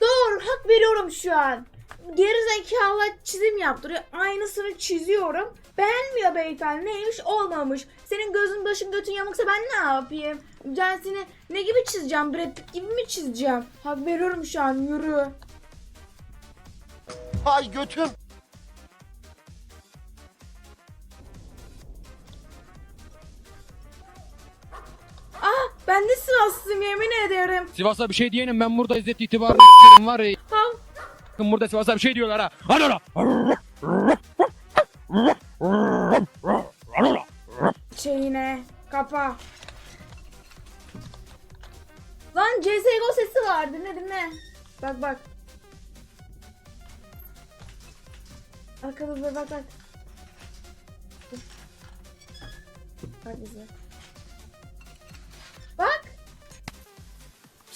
Doğru hak veriyorum şu an. Geri zekalı çizim yaptırıyor. Aynısını çiziyorum. Beğenmiyor beyefendi. Neymiş olmamış. Senin gözün başın götün yamuksa ben ne yapayım? Ben seni ne gibi çizeceğim? Brad Pitt gibi mi çizeceğim? Hak veriyorum şu an yürü. Ay götüm. Ben de Sivaslıyım yemin ederim. Sivas'a bir şey diyenim ben burada izzet itibarını s**erim var ya. Bakın burada Sivas'a bir şey diyorlar ha. Hadi ola. şeyine kapa. Lan CSGO sesi var dinle dinle. Bak bak. Arkada bak bak bak. Bak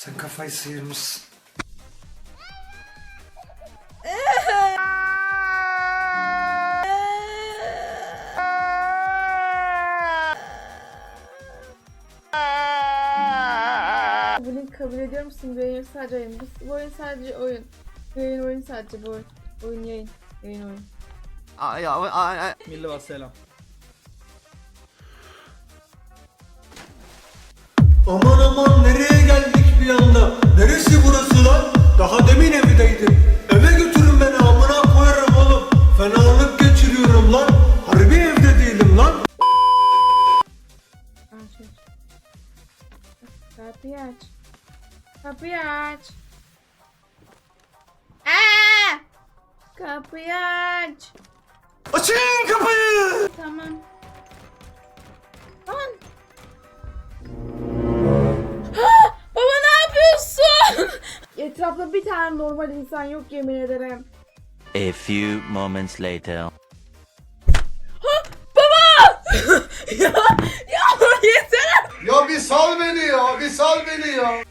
Sen kafayı sıyırmışsın. Bunu kabul ediyor musun? Bu oyun sadece oyun. Bu, oyun sadece oyun. Bu oyun oyun sadece bu oyun. Oyun yayın. Yayın oyun. Ay, ay, ay, ay. Milli var selam. Aman aman nereye Daha demin evdeydim. Eve götürün beni amına koyarım oğlum. Fenalık geçiriyorum lan. Harbi evde değilim lan. Aç aç. Kapıyı aç. Kapıyı aç. Aa! Kapıyı aç. Açın kapıyı. Tamam. Tane normal insan yok yemin ederim. A few moments later. Baba! ya, ya yeter. Ya bir sal beni ya, bir sal beni ya.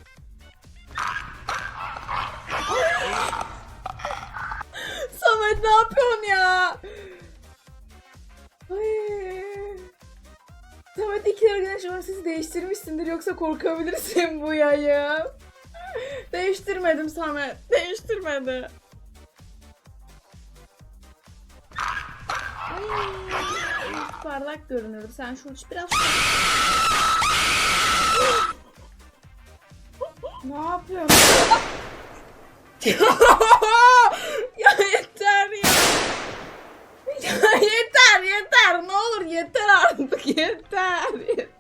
Samet ne yapıyorsun ya? Ay. Samet iki var sizi değiştirmişsindir yoksa korkabilirsin bu yayı. Değiştirmedim Samet. Değiştirmedi. Parlak görünürdü. Sen şu uç biraz... ne yapıyorsun? ya yeter ya. Ya yeter yeter ne olur yeter artık yeter. yeter.